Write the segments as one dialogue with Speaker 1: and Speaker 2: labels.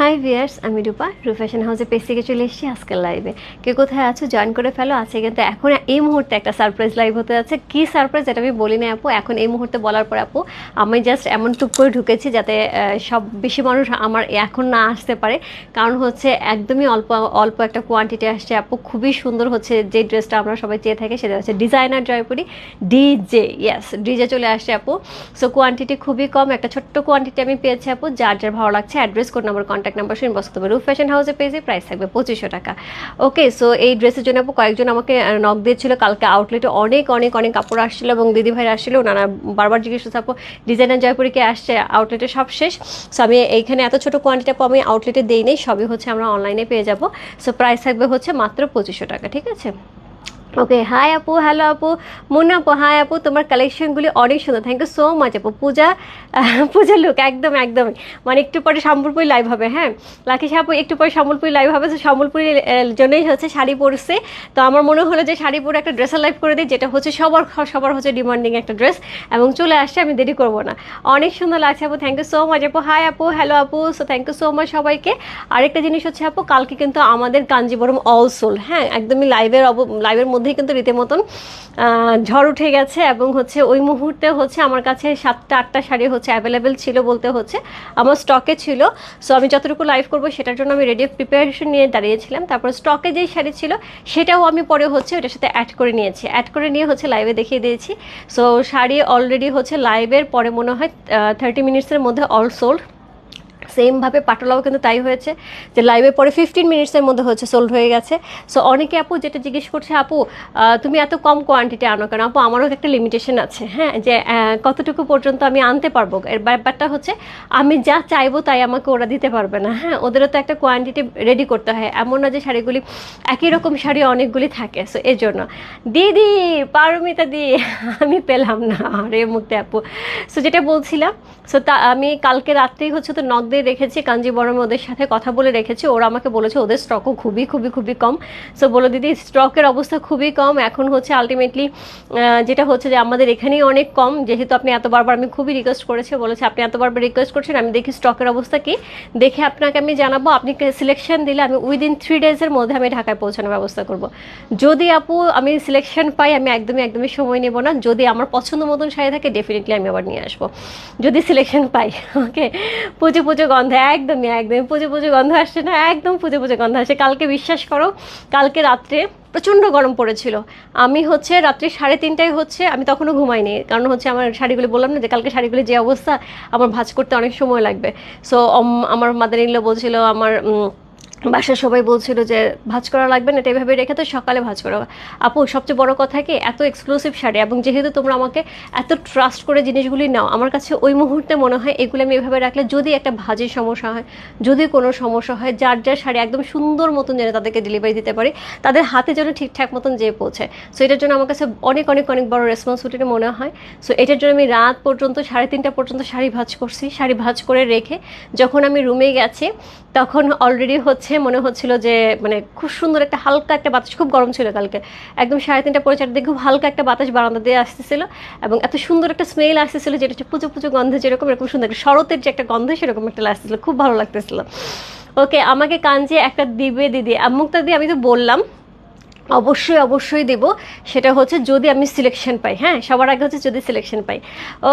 Speaker 1: High viewers আমি রূপা রূপ fashion হাউসে পেজ থেকে চলে এসেছি আজকের লাইভে কে কোথায় আছো জয়েন করে ফেলো। আছে কিন্তু এখন এই মুহূর্তে একটা সারপ্রাইজ লাইভ হতে যাচ্ছে। কি সারপ্রাইজ এটা আমি বলি না আপু, এখন এই মুহূর্তে বলার পর আপু, আমি জাস্ট এমন টুক করে ঢুকেছি যাতে সব বেশি মানুষ আমার এখন না আসতে পারে। কারণ হচ্ছে একদমই অল্প অল্প একটা কোয়ান্টিটি আসছে আপু। খুবই সুন্দর হচ্ছে যে ড্রেসটা আমরা সবাই চেয়ে থাকি, সেটা হচ্ছে designer Jaipuri DJ yes DJ চলে আসছে আপু। সো কোয়ান্টিটি খুবই কম। একটা ছোট্ট কোয়ান্টিটি আমি পেয়েছি আপু, যার যার ভালো লাগছে address code number contact number শুনে বসতে হবে ফ্যাশন হাউসে পেয়েছি প্রাইস থাকবে পঁচিশশো টাকা। ওকে সো এই ড্রেসের জন্য আপু কয়েকজন আমাকে নক দিয়েছিল, কালকে আউটলেটে অনেক অনেক অনেক কাপড় আসছিল এবং দিদি ভাই আসছিল, ওনারা বারবার জিজ্ঞেস করছে, আপু ডিজাইনার জয়পুরে কে আসছে? আউটলেটে সব শেষ? সো আমি এইখানে এত ছোট কোয়ান্টিটি আপু আমি আউটলেটে দিই নেই, সবই হচ্ছে আমরা অনলাইনে পেয়ে যাব। সো প্রাইস থাকবে হচ্ছে মাত্র পঁচিশশো টাকা, ঠিক আছে? ওকে হাই আপু হ্যালো আপু মুন্না আপু হাই আপু তোমার কালেকশনগুলি অনেক সুন্দর। থ্যাংক ইউ সো মাচ আপু পূজা পূজা লুক একদম একদমই মানে একটু পরে সম্বলপুরি লাইভ হবে হ্যাঁ? লাকি আপু, একটু পরে সম্বলপুরি লাইভ হবে, তো সম্বলপুরি জন্যই হচ্ছে শাড়ি পরছে। তো আমার মনে হলো যে শাড়ি পরে একটা ড্রেসের লাইভ করে দিই, যেটা হচ্ছে সবার সবার হচ্ছে ডিমান্ডিং একটা ড্রেস এবং চলে আসছে, আমি দেরি করব না। অনেক সুন্দর লাগছে আপু থ্যাংক ইউ সো মাচ আপু হাই আপু হ্যালো আপু so thank you so much সবাইকে। আরেকটা জিনিস হচ্ছে আপু কালকে কিন্তু আমাদের কাঞ্জিবরম অলসোল হ্যাঁ? একদমই লাইভের লাইভের মধ্যেই কিন্তু রীতিমতন ঝড় উঠে গেছে এবং হচ্ছে ওই মুহূর্তে হচ্ছে আমার কাছে সাতটা, আটটা শাড়ি হচ্ছে অ্যাভেলেবেল ছিল বলতে হচ্ছে, আমার স্টকে ছিল। সো আমি যতটুকু লাইভ করব সেটার জন্য আমি রেডি প্রিপারেশন নিয়ে দাঁড়িয়েছিলাম। তারপর স্টকে যেই শাড়ি ছিল সেটাও আমি পরে হচ্ছে ওটার সাথে অ্যাড করে নিয়েছি। অ্যাড করে নিয়ে হচ্ছে লাইভে দেখিয়ে দিয়েছি। সো শাড়ি অলরেডি হচ্ছে লাইভের পরে মনে হয় থার্টি মিনিটসের মধ্যে অল সোল্ড সেমভাবে পাটোলাও কিন্তু তাই হয়েছে যে লাইভে পরে ফিফটিন মিনিটসের মধ্যে হচ্ছে সোল্ড হয়ে গেছে। সো অনেকে আপু যেটা জিজ্ঞেস করছে, আপু তুমি এত কম কোয়ান্টিটি আনো কেন? আপু, আমারও একটা লিমিটেশন আছে হ্যাঁ? যে কতটুকু পর্যন্ত আমি আনতে পারব? এর ব্যাপারটা হচ্ছে, আমি যা চাইব তাই আমাকে ওরা দিতে পারবে না হ্যাঁ? ওদেরও তো একটা কোয়ান্টিটি রেডি করতে হয়। এমন না যে শাড়িগুলি, একই রকম শাড়ি অনেকগুলি থাকে। সো এর জন্য। দিদি, পারমিতা দি, আমি পেলাম না। আরে মুক্তি আপু। সো যেটা বলছিলাম সো তা আমি কালকে রাত্রেই হচ্ছে তো নক দিয়ে রেখেছি কাঞ্জিবরম ওদের সাথে কথা বলে রেখেছি। ওরা আমাকে বলেছে ওদের স্টকও খুবই খুবই খুবই কম। সো বলো দিদি স্টকের অবস্থা খুবই কম। এখন হচ্ছে আলটিমেটলি যেটা হচ্ছে যে আমাদের এখানেই অনেক কম। যেহেতু আপনি এত বারবার আমি খুবই রিকোয়েস্ট করেছি, বলেছে, আপনি এত বারবার রিকোয়েস্ট করছেন, আমি দেখি স্টকের অবস্থা কি? দেখে আপনাকে আমি জানাব, আপনি সিলেকশন দিলে আমি উইদিন থ্রি ডেজের মধ্যে আমি ঢাকায় পৌঁছানোর ব্যবস্থা করব। যদি আপু, আমি সিলেকশন পাই, আমি একদমই একদমই সময় নেব না। যদি আমার পছন্দ মতন শাড়ি থাকে ডেফিনেটলি আমি আবার নিয়ে আসব। যদি সিলেকশন পাই ওকে পুজো পুজো গন্ধ, একদমই একদমই। পুজো পুজো গন্ধ আসছে না, একদম পুজো পুজো গন্ধ আসে কালকে বিশ্বাস করো, কালকে রাত্রে প্রচণ্ড গরম পড়েছিল। আমি হচ্ছে রাত্রি সাড়ে তিনটায় হচ্ছে, আমি তখনও ঘুমাইনি। কারণ হচ্ছে আমার শাড়িগুলি বললাম না যে, কালকে শাড়িগুলি যে অবস্থা, আমার ভাজ করতে অনেক সময় লাগবে। সো আমার মাদার ইনলো বলছিল, আমার বাসার সবাই বলছিল যে, ভাজ করা লাগবে না। এটা এভাবে রেখে তো সকালে ভাজ করা। আপু, সবচেয়ে বড় কথা কি, এত এক্সক্লুসিভ শাড়ি এবং যেহেতু তোমরা আমাকে এত ট্রাস্ট করে জিনিসগুলি নাও, আমার কাছে ওই মুহূর্তে মনে হয় এগুলো আমি এভাবে রাখলে যদি একটা ভাজের সমস্যা হয়, যদি কোনো সমস্যা হয়, যার যার শাড়ি একদম সুন্দর মতন যেন তাদেরকে ডেলিভারি দিতে পারি, তাদের হাতে যেন ঠিকঠাক মতন যেয়ে পৌঁছায় সো এটার জন্য আমার কাছে অনেক অনেক অনেক বড় রেসপন্সিবিলিটি মনে হয়। সো এটার জন্য আমি রাত পর্যন্ত, সাড়ে তিনটা পর্যন্ত শাড়ি ভাজ করছি। শাড়ি ভাজ করে রেখে যখন আমি রুমে গেছি, তখন অলরেডি হচ্ছে মনে হচ্ছিল যে মানে খুব সুন্দর একটা হালকা একটা বাতাস, খুব গরম ছিল কালকে। একদম সাড়ে তিনটা পরে চারটে খুব হালকা একটা বাতাস বারান্দা দিয়ে আসতেছিল এবং এত সুন্দর একটা স্মেল আসতেছিল যেটা হচ্ছে পুজো পুজো গন্ধ যেরকম, এরকম সুন্দর একটা শরতের যে একটা গন্ধ সেরকম একটা আসতেছিল খুব ভালো লাগতেছিল। ওকে, আমাকে কাঞ্জে একটা দিবে, দিদি। মুক্তা দিদি আমি তো বললাম অবশ্যই অবশ্যই দেব। সেটা হচ্ছে যদি আমি সিলেকশন পাই হ্যাঁ? সবার আগে হচ্ছে যদি সিলেকশন পাই।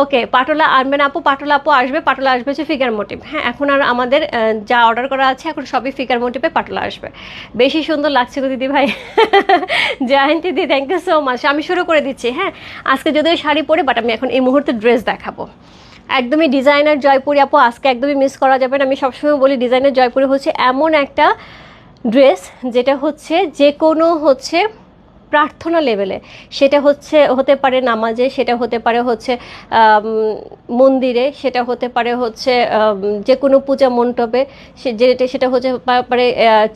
Speaker 1: ওকে পাটোলা আনবেন আপু, পাটোলা আপু আসবে, পাটোলা আসবে হচ্ছে ফিগার মোটিভ হ্যাঁ এখন আর আমাদের যা অর্ডার করা আছে, এখন সবই ফিগার মোটিভে পাটোলা আসবে। বেশি সুন্দর লাগছে গো দিদি ভাই। জয়ন্ত দিদি থ্যাংক ইউ সো মাচ আমি শুরু করে দিচ্ছি হ্যাঁ? আজকে যদিও শাড়ি পরে বাট আমি এখন এই মুহূর্তে ড্রেস দেখাবো। একদমই ডিজাইনার জয়পুরি আপু, আজকে একদমই মিস করা যাবে না। আমি সবসময় বলি ডিজাইনার জয়পুরি হচ্ছে এমন একটা ড্রেস যেটা হচ্ছে যে কোনো হচ্ছে প্রার্থনা লেভেলে। সেটা হচ্ছে, হতে পারে নামাজে, সেটা হতে পারে হচ্ছে মন্দিরে, সেটা হতে পারে হচ্ছে যে কোনো পূজা মণ্ডপে, সে যেটা, সেটা হচ্ছে পারে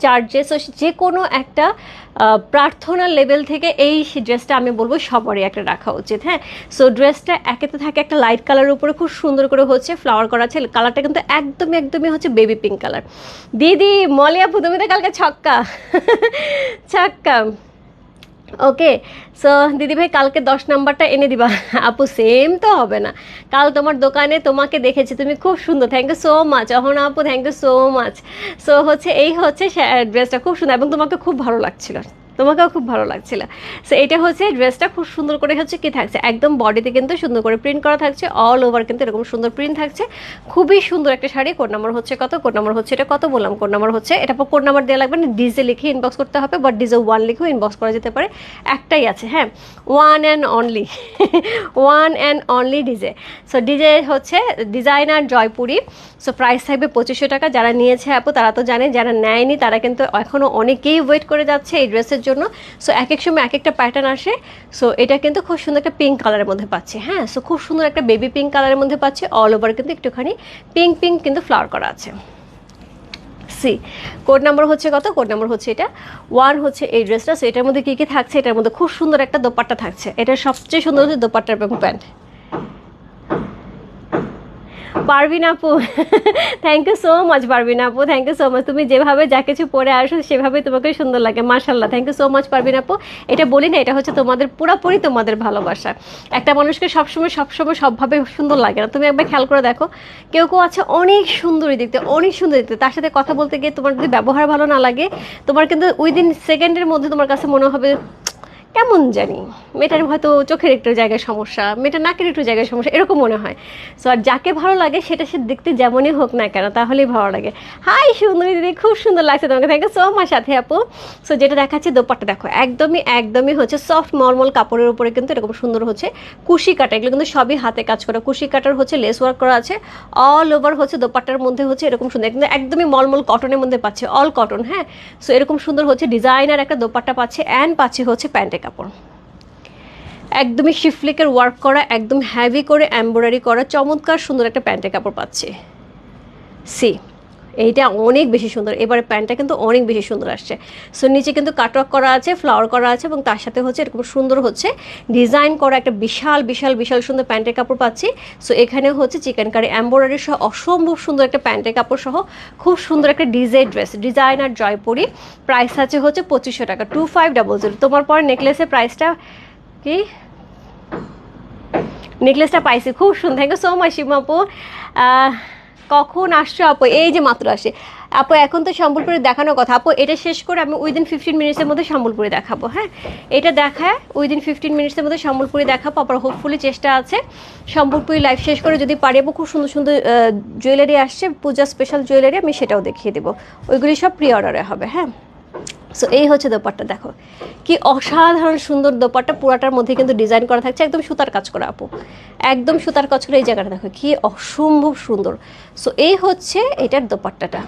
Speaker 1: চার্চে। সো যে কোনো একটা প্রার্থনা লেভেল থেকে এই ড্রেসটা আমি বলব সবারই একটা রাখা উচিত হ্যাঁ? সো ড্রেসটা একে তো থাকে একটা লাইট কালারের উপরে, খুব সুন্দর করে হচ্ছে ফ্লাওয়ার করা আছে। কালারটা কিন্তু একদমই একদমই হচ্ছে বেবি পিঙ্ক কালার দিদি মলিয়া তো কালকে ছক্কা। ছক্কা। ওকে সো দিদিভাই কালকে দশ নাম্বারটা এনে দিবা। আপু সেম তো হবে না। কাল তোমার দোকানে তোমাকে দেখেছি, তুমি খুব সুন্দর। Thank you so much Ahona আপু thank you so much so হচ্ছে, এই হচ্ছে ড্রেসটা খুব সুন্দর এবং তোমাকে খুব ভালো লাগছিল। তোমাকেও খুব ভালো লাগছিল। সো এটা হচ্ছে ড্রেসটা খুব সুন্দর করে হচ্ছে কি থাকছে? একদম বডিতে কিন্তু সুন্দর করে প্রিন্ট করা থাকছে। অল ওভার কিন্তু এরকম সুন্দর প্রিন্ট থাকছে। খুবই সুন্দর একটা শাড়ি। কোড নাম্বার হচ্ছে কত? কোড নাম্বার হচ্ছে এটা কত বললাম? কোড নাম্বার হচ্ছে, এটা কোড নাম্বার দেওয়া লাগবে না ডিজে লিখে ইনবক্স করতে হবে বাট ডিজে ওয়ান লিখেও ইনবক্স করা যেতে পারে। একটাই আছে হ্যাঁ? One and only one and only DJ so DJ হচ্ছে ডিজাইনার জয়পুরি সো প্রাইস থাকবে পঁচিশশো টাকা। যারা নিয়েছে আপু, তারা তো জানে, যারা নেয়নি, তারা কিন্তু এখনও অনেকেই ওয়েট করে যাচ্ছে এই ড্রেসের জন্য। সো এক এক সময় এক একটা প্যাটার্ন আসে। সো এটা কিন্তু খুব সুন্দর একটা পিঙ্ক কালারের মধ্যে পাচ্ছি হ্যাঁ? সো খুব সুন্দর একটা বেবি পিঙ্ক কালারের মধ্যে পাচ্ছি। অল ওভার কিন্তু একটুখানি পিঙ্ক পিঙ্ক কিন্তু ফ্লাওয়ার করা আছে। সি কোড নাম্বার হচ্ছে কত? কোড নাম্বার হচ্ছে এটা। ওয়ান হচ্ছে এই ড্রেসটা সো এটার মধ্যে কী কী থাকছে? এটার মধ্যে খুব সুন্দর একটা দোপাট্টা থাকছে। এটা সবচেয়ে সুন্দর হচ্ছে দোপাট্টা এবং প্যান্ট পারবিন আপু thank you so much Parbin আপু থ্যাংক ইউ সো মাচ তুমি যেভাবে যা কিছু পরে আসো সেভাবে তোমাকে সুন্দর লাগে মাশাল্লাহ thank you so much Parbin আপু। এটা বলি না, এটা হচ্ছে তোমাদের, পুরোপুরি তোমাদের ভালোবাসা। একটা মানুষকে সবসময় সবসময়, সবভাবে সুন্দর লাগে না। তুমি একবার খেয়াল করে দেখো, কেউ কেউ আছে অনেক সুন্দরী দেখতে, অনেক সুন্দর দেখতে। তার সাথে কথা বলতে গিয়ে তোমার যদি ব্যবহার ভালো না লাগে, তোমার কিন্তু উইদিন সেকেন্ডের মধ্যে তোমার কাছে মনে হবে কেমন জানি? মেয়েটার হয়তো চোখের একটু জায়গায় সমস্যা, মেয়েটার নাকের একটু জায়গায় সমস্যা, এরকম মনে হয়। সো আর যাকে ভালো লাগে, সেটা সে দেখতে যেমনই হোক না কেন, তাহলেই ভালো লাগে। হাই সুন্দরী দিদি, খুব সুন্দর লাগছে তোমাকে। থ্যাংক ইউ সো মাচ সাথে আপু। সো যেটা দেখাচ্ছে, দোপাট্টা দেখো, একদমই একদমই হচ্ছে সফট মর্মল কাপড়ের উপরে কিন্তু এরকম সুন্দর হচ্ছে কুশি কাটা। এগুলো কিন্তু সবই হাতে কাজ করা। কুশি কাটার হচ্ছে লেস ওয়ার্ক করা আছে। অল ওভার হচ্ছে দোপাট্টার মধ্যে হচ্ছে এরকম সুন্দর। কিন্তু একদমই মলমল কটনের মধ্যে পাচ্ছে অল কটন হ্যাঁ? সো এরকম সুন্দর হচ্ছে ডিজাইনার একটা দোপাট্টা পাচ্ছে অ্যান্ড পাচ্ছে হচ্ছে প্যান্টের কাপড় একদমই শিফলিকের ওয়ার্ক করা, একদম হ্যাভি করে এমব্রয়ডারি করা, চমৎকার সুন্দর একটা প্যান্টের কাপড় পাচ্ছি। সি এইটা অনেক বেশি সুন্দর। এবারে প্যান্টটা কিন্তু অনেক বেশি সুন্দর আসছে। সো নিচে কিন্তু কাটওয়ার্ক করা আছে ফ্লাওয়ার করা আছে এবং তার সাথে হচ্ছে এরকম সুন্দর হচ্ছে ডিজাইন করা একটা বিশাল বিশাল বিশাল সুন্দর প্যান্টের কাপড় পাচ্ছি। সো এখানে হচ্ছে চিকেন কারি এম্ব্রয়ডারি সহ অসম্ভব সুন্দর একটা প্যান্টের কাপড় সহ খুব সুন্দর একটা design dress designer Jaipuri. Price আছে হচ্ছে পঁচিশশো টাকা টু ফাইভ ডাবল জিরো তোমার পর নেকলেসের প্রাইসটা কি? নেকলেসটা পাইছি। খুব সুন্দর। থ্যাংক ইউ সো মাচ শিবমাপু কখন আসছে আপু? এই যে মাত্র আসে। আপু, এখন তো সম্বলপুরে দেখানোর কথা। আপু, এটা শেষ করে আমি উইদিন ফিফটিন মিনিটসের মধ্যে সম্বলপুরে দেখাবো হ্যাঁ? এটা দেখায় উইদিন ফিফটিন মিনিটসের মধ্যে সম্বলপুরে দেখাবো। আবার হোপফুলি চেষ্টা আছে। সম্বলপুরি লাইভ শেষ করে যদি পারি, আপু, খুব সুন্দর সুন্দর জুয়েলারি আসছে। পূজা স্পেশাল জুয়েলারি আমি সেটাও দেখিয়ে দেবো। ওইগুলি সব প্রি অর্ডারে হবে হ্যাঁ? সো এই হচ্ছে দোপাট্টা, দেখো। কি অসাধারণ সুন্দর দোপাট্টা, পুরাটার মধ্যে কিন্তু ডিজাইন করা থাকছে, একদম সুতার কাজ করা, আপু। একদম সুতার কাজ করে এই জায়গাটা, দেখো, কি অসম্ভব সুন্দর। সো এই হচ্ছে এটার দোপাট্টাটা।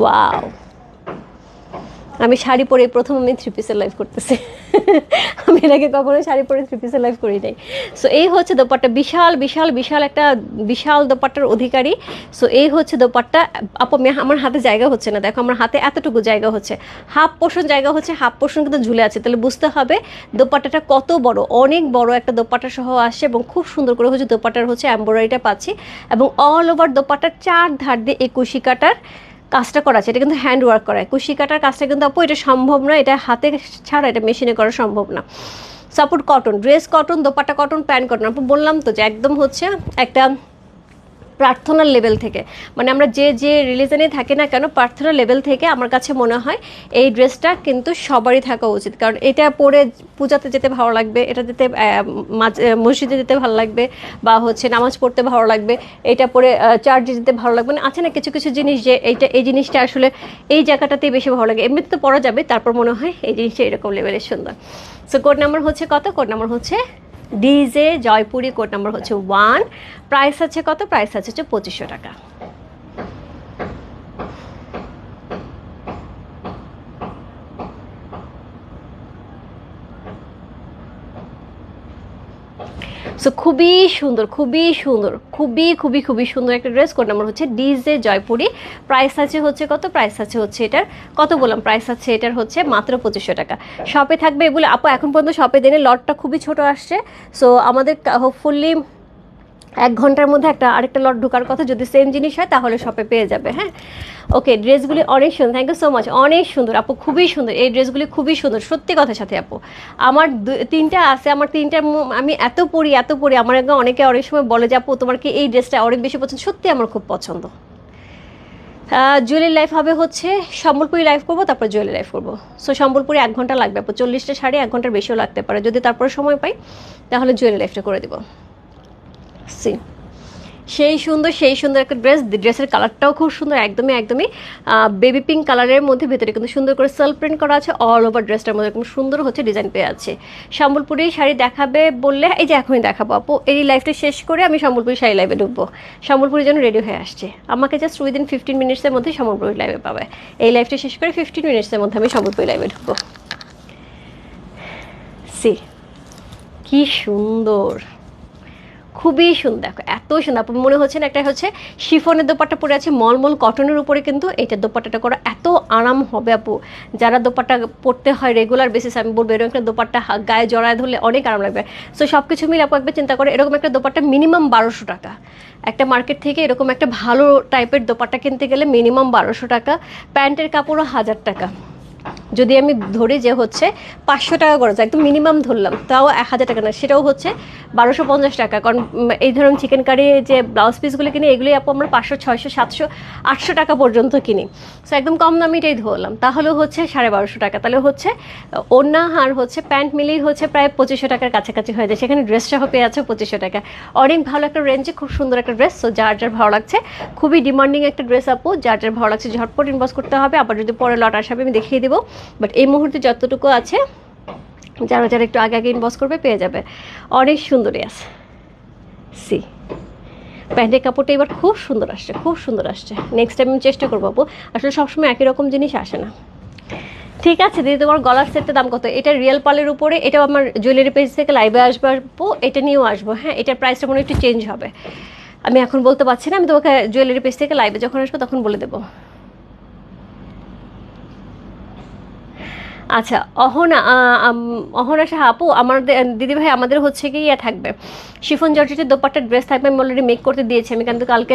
Speaker 1: ওয়াও আমি শাড়ি পরে প্রথম আমি থ্রি পিসের লাইভ করতেছি। আমি এর আগে কখনো শাড়ি পরে থ্রি পিসের লাইভ করি নাই। সো এই হচ্ছে দোপাট্টা। বিশাল বিশাল বিশাল একটা, বিশাল দোপাট্টার অধিকারী। সো এই হচ্ছে দোপাট্টা। আপু, আমি আমার হাতে জায়গা হচ্ছে না। দেখো, আমার হাতে এতটুকু জায়গা হচ্ছে। হাফ পোর্শন জায়গা হচ্ছে, হাফ পোর্শন কিন্তু ঝুলে আছে। তাহলে বুঝতে হবে দোপাট্টাটা কত বড়। অনেক বড় একটা দোপাট্টা সহ আসছে এবং খুব সুন্দর করে হচ্ছে দোপাট্টার হচ্ছে এম্ব্রয়ডারিটা পাচ্ছি। এবং অল ওভার দোপাট্টার চার ধার দিয়ে একুশি কাটার কাজটা করা আছে, এটা কিন্তু হ্যান্ড ওয়ার্ক করা, কুশি কাটার কাজটা কিন্তু আপু এটা সম্ভব নয়, এটা হাতে ছাড়া এটা মেশিনে করা সম্ভব না। Support cotton dress cotton dupatta cotton pant cotton আপু বললাম তো যে একদম হচ্ছে একটা প্রার্থনার লেভেল থেকে। মানে আমরা যে যে রিলিজনে থাকি না কেন, প্রার্থনার লেভেল থেকে আমার কাছে মনে হয় এই ড্রেসটা কিন্তু সবারই থাকা উচিত। কারণ এটা পরে পূজাতে যেতে ভালো লাগবে, এটা যেতে মসজিদে যেতে ভালো লাগবে বা হচ্ছে নামাজ পড়তে ভালো লাগবে, এটা পরে চার্জে যেতে ভালো লাগবে। মানে আছে না কিছু কিছু জিনিস যে এইটা, এই জিনিসটা আসলে এই জায়গাটাতেই বেশি ভালো লাগে। এমনিতে তো পড়া যাবে, তারপর মনে হয় এই জিনিসটা এরকম লেভেলের সুন্দর। সো কোড নাম্বার হচ্ছে কত? কোড নাম্বার হচ্ছে ডিজে জয়পুরি কোড নাম্বার হচ্ছে ওয়ান। প্রাইস আছে কত? প্রাইস আছে হচ্ছে পঁচিশশো টাকা। সো খুবই সুন্দর খুবই সুন্দর, খুবই খুবই খুবই সুন্দর একটা ড্রেস কোড নাম্বার হচ্ছে ডিজে জয়পুরি প্রাইস আছে হচ্ছে কত? প্রাইস আছে হচ্ছে এটার, কত বললাম? প্রাইস আছে এটার হচ্ছে মাত্র পঁচিশশো টাকা। শপে থাকবে এগুলো। আপু, এখন পর্যন্ত শপে দিনে লটটা খুবই ছোট আসছে। সো আমাদের হোপফুলি এক ঘণ্টার মধ্যে একটা আরেকটা লট ঢোকার কথা, যদি সেম জিনিস হয়, তাহলে শপে পেয়ে যাবে হ্যাঁ? ওকে ড্রেসগুলি অনেক সুন্দর থ্যাংক ইউ সো মাচ অনেক সুন্দর, আপু, খুবই সুন্দর, এই ড্রেসগুলি খুবই সুন্দর, সত্যি কথার সাথে, আপু। আমার তিনটা আছে, আমার তিনটার মু- আমি এত পড়ি এত পড়ি আমার অনেকে অনেক সময় বলে যে, আপু, তোমার কি এই ড্রেসটা অনেক বেশি পছন্দ? সত্যি আমার খুব পছন্দ। জুয়েলারি লাইফ হবে হচ্ছে, সম্বলপুরি লাইফ করব, তারপর জুয়েলারি লাইফ করব। সো সম্বলপুরি এক ঘণ্টা লাগবে, আপু, চল্লিশটা শাড়ি এক ঘণ্টার বেশিও লাগতে পারে। যদি তারপরে সময় পাই, তাহলে জুয়েলারি লাইফটা করে দিব। সি। সেই সুন্দর সেই সুন্দর একটা ড্রেস ড্রেসের কালারটাও খুব সুন্দর, একদমই একদমই। বেবি পিঙ্ক কালারের মধ্যে ভেতরে কিন্তু সুন্দর করে সেলফ প্রিন্ট করা আছে। অল ওভার ড্রেসটার মধ্যে এরকম সুন্দর হচ্ছে ডিজাইন পেয়ে আছে সম্বলপুরি শাড়ি দেখাবে বললে, এই যে এখনই দেখাবো আপু, এই লাইফটা শেষ করে আমি সম্বলপুরি শাড়ি লাইভে ঢুকবো। সম্বলপুরি যেন রেডি হয়ে আসছে। আমাকে জাস্ট উইদিন ফিফটিন মিনিটসের মধ্যে সম্বলপুরি লাইভে পাবে। এই লাইফটা শেষ করে ফিফটিন মিনিটসের মধ্যে আমি সম্বলপুরি লাইভে ঢুকবো। সি, কি সুন্দর। খুবই সুন্দর। দেখো, এত সুন্দর। আপনার মনে হচ্ছে না একটা হচ্ছে শিফনের দোপাট্টা পরে আছে, মলমল কটনের উপরে কিন্তু এইটা দোপাট্টাটা করা এত আরাম হবে আপু। যারা দোপাট্টা পরতে হয় রেগুলার বেসিস আমি বলব এরকম একটা দোপাট্টা গায়ে জড়ায় ধরলে অনেক আরাম লাগবে। সো সব কিছু মিলে আপু একবার চিন্তা করে, এরকম একটা দোপাট্টা মিনিমাম বারোশো টাকা। একটা মার্কেট থেকে এরকম একটা ভালো টাইপের দোপাট্টা কিনতে গেলে মিনিমাম বারোশো টাকা। প্যান্টের কাপড়ও হাজার টাকা। যদি আমি ধরি যে হচ্ছে পাঁচশো টাকা খরচ একদম মিনিমাম ধরলাম, তাও এক হাজার টাকা না, সেটাও হচ্ছে বারোশো পঞ্চাশ টাকা। কারণ এই ধরুন চিকেন কারি যে ব্লাউজ পিসগুলো কিনি, এগুলোই আপু আমরা পাঁচশো, ছয়শো, সাতশো, আটশো টাকা পর্যন্ত কিনি। সো একদম কম দামিটাই ধরলাম। তাহলেও হচ্ছে সাড়ে বারোশো টাকা। তাহলে হচ্ছে, ওড়না আর হচ্ছে, প্যান্ট মিলিয়ে হচ্ছে প্রায় পঁচিশশো টাকার কাছাকাছি হয়ে যায়। সেখানে ড্রেস সহ পেয়ে আছে পঁচিশশো টাকা। অনেক ভালো একটা রেঞ্জে খুব সুন্দর একটা ড্রেস সো যার যার ভালো লাগছে, খুবই ডিমান্ডিং একটা ড্রেস আপু। যার যার ভালো লাগছে ঝটপট ইনভেস্ট করতে হবে। আবার যদি পরে লট আসবে আমি দেখিয়ে দেবো। বাট এই মুহূর্তে যতটুকু আছে যারা যারা একটু আগে আগে ইনভেস্ট করবে, পেয়ে যাবে। অনেক সুন্দরই আছে। সি প্যান্টের কাপড়টা এবার খুব সুন্দর আসছে, খুব সুন্দর আসছে। নেক্সট টাইম আমি চেষ্টা করব আপু আসলে সবসময় একই রকম জিনিস আসে না। ঠিক আছে, দিদি, তোমার গলার সেটটার দাম কত? এটা রিয়েল পালের উপরে, এটাও আমার জুয়েলারি পেজ থেকে লাইভে আসব আসব এটা নিয়েও আসব হ্যাঁ? এটার প্রাইসটা মনে একটু চেঞ্জ হবে। আমি এখন বলতে পারছি না, আমি তোমাকে জুয়েলারি পেজ থেকে লাইভে যখন আসব, তখন বলে দেবো। আচ্ছা অহনা অহনা সাহা, আপু, আমার দিদিভাই আমাদের হচ্ছে কি ইয়ে থাকবে। শিফন জর্জেটের দোপাট্টা ড্রেস থাকবে, আমি অলরেডি মেক করতে দিয়েছি। আমি কিন্তু কালকে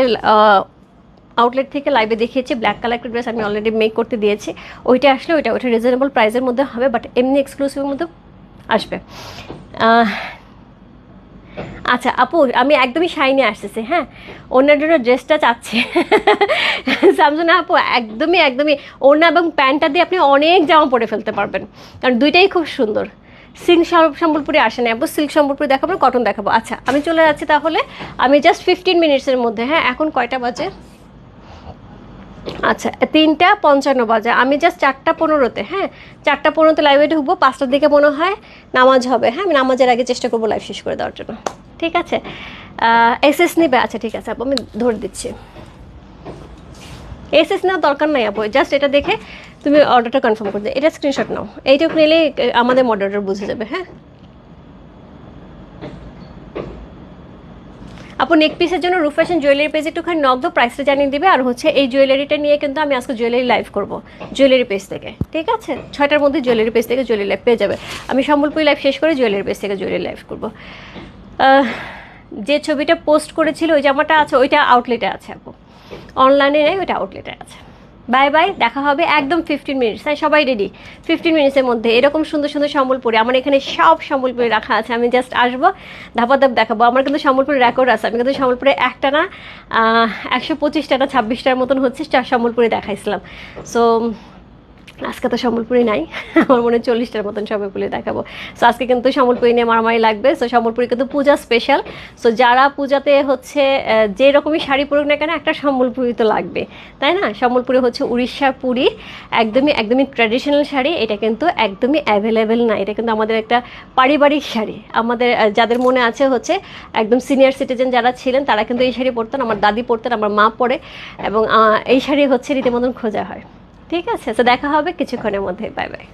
Speaker 1: আউটলেট থেকে লাইভে দেখিয়েছি ব্ল্যাক কালার ড্রেস আমি অলরেডি মেক করতে দিয়েছি। ওইটা আসলে ওইটা ওইটা রিজনেবল প্রাইসের মধ্যে হবে বাট এমনি এক্সক্লুসিভের মধ্যে আসবে। আচ্ছা আপু, আমি একদমই শাইনে আসতেছি হ্যাঁ? ওনার জন্য ড্রেসটা চাচ্ছি। সামজুনা আপু, একদমই একদমই। ওনা এবং প্যান্টটা দিয়ে আপনি অনেক জামা পরে ফেলতে পারবেন, কারণ দুইটাই খুব সুন্দর। সিল্ক সম্বলপুরে আসেনি আপু। সিল্ক সম্বলপুরে দেখাবো কটন দেখাবো। আচ্ছা আমি চলে যাচ্ছি তাহলে। আমি জাস্ট ফিফটিন মিনিটসের মধ্যে হ্যাঁ? এখন কয়টা বাজে? আচ্ছা তিনটা পঞ্চান্ন বাজে। আমি জাস্ট চারটা পনেরোতে হ্যাঁ? চারটা পনেরোতে লাইভে ঢুকবো পাঁচটার দিকে মনে হয় নামাজ হবে হ্যাঁ? আমি নামাজের আগে চেষ্টা করব লাইভ শেষ করে দেওয়ার জন্য। ঠিক আছে? এস এস নিবে? আচ্ছা ঠিক আছে, আপু, আমি ধরে দিচ্ছি। এস এস নেওয়ার দরকার নাই, আপু জাস্ট এটা দেখে তুমি অর্ডারটা কনফার্ম করে দিও। এটা স্ক্রিনশট নাও। এইটুকু নিলে আমাদের মডারেটর বুঝে যাবে হ্যাঁ? আপু নেক পিসের জন্য রুফ ফ্যাশন জুয়েলারি পেজ একটুখানি নগদ প্রাইসটা জানিয়ে দিবে। আর হচ্ছে এই জুয়েলারিটা নিয়ে কিন্তু আমি আজকে জুয়েলারি লাইভ করব জুয়েলারি পেজ থেকে। ঠিক আছে? ছয়টার মধ্যে জুয়েলারি পেজ থেকে জুয়েলারি লাইভ পেয়ে যাবে। আমি সম্বলপুরি লাইভ শেষ করে জুয়েলারি পেজ থেকে জুয়েলারি লাইভ করব। যে ছবিটা পোস্ট করেছিল, ওই জামাটা আছে, ওইটা আউটলেটে আছে আপু। অনলাইনে নেই ওইটা আউটলেটে আছে। বাই বাই দেখা হবে একদম ফিফটিন মিনিটস হ্যাঁ সবাই রেডি ফিফটিন মিনিটসের মধ্যে এরকম সুন্দর সুন্দর সম্বলপুরি আমার এখানে সব সম্বলপুরি রাখা আছে, আমি জাস্ট আসব, ধাপা ধাপ দেখাবো। আমার কিন্তু সম্বলপুরে রেকর্ড আছে, আমি কিন্তু সম্বলপুরে একটা না একশো পঁচিশটা না ছাব্বিশটার মতন হচ্ছে সম্বলপুরি দেখাইছিলাম। সো আজকে তো সম্বলপুরি নাই, আমার মনে হয় চল্লিশটার মতন সম্বলপুরি দেখাবো। সো আজকে কিন্তু সম্বলপুরি নিয়ে মারামারি লাগবে। সো সম্বলপুরি কিন্তু পূজা স্পেশাল সো যারা পূজাতে হচ্ছে যে রকমই শাড়ি পরুক না কেন, একটা সম্বলপুরি তো লাগবে। তাই না? সম্বলপুরি হচ্ছে উড়িষ্যার পুরী। একদমই একদমই ট্র্যাডিশনাল শাড়ি। এটা কিন্তু একদমই অ্যাভেলেবেল না। এটা কিন্তু আমাদের একটা পারিবারিক শাড়ি। আমাদের যাদের মনে আছে হচ্ছে, একদম সিনিয়র সিটিজেন যারা ছিলেন, তারা কিন্তু এই শাড়ি পরতেন। আমার দাদি পরতেন, আমার মা পরে। এবং এই শাড়ি হচ্ছে রীতিমতন খোঁজা হয়। ঠিক আছে তো দেখা হবে কিছুক্ষণের মধ্যে বাই বাই